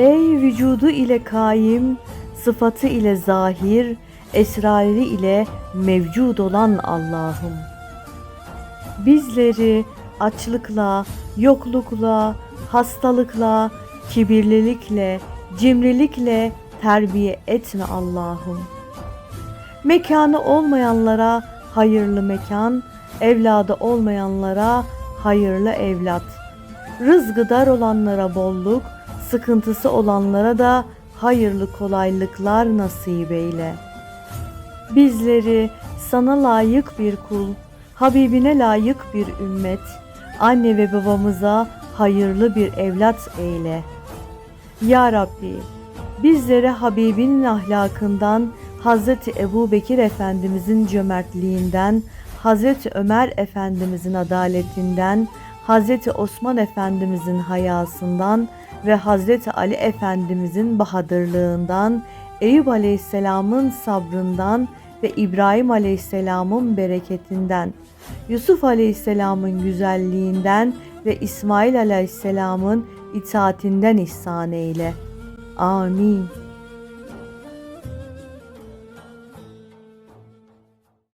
Ey vücudu ile kaim, sıfatı ile zahir, esrarı ile mevcud olan Allah'ım. Bizleri açlıkla, yoklukla, hastalıkla, kibirlilikle, cimrilikle terbiye etme Allah'ım. Mekanı olmayanlara hayırlı mekan, evladı olmayanlara hayırlı evlat. Rızgı dar olanlara bolluk, sıkıntısı olanlara da hayırlı kolaylıklar nasip eyle. Bizleri sana layık bir kul, Habibine layık bir ümmet, anne ve babamıza hayırlı bir evlat eyle. Ya Rabbi, bizlere Habibinin ahlakından, Hazreti Ebu Bekir Efendimizin cömertliğinden, Hazreti Ömer Efendimizin adaletinden, Hazreti Osman Efendimizin hayasından ve Hazreti Ali Efendimizin bahadırlığından, Eyüp Aleyhisselam'ın sabrından ve İbrahim Aleyhisselam'ın bereketinden, Yusuf Aleyhisselam'ın güzelliğinden ve İsmail Aleyhisselam'ın itaatinden ihsan eyle. Amin.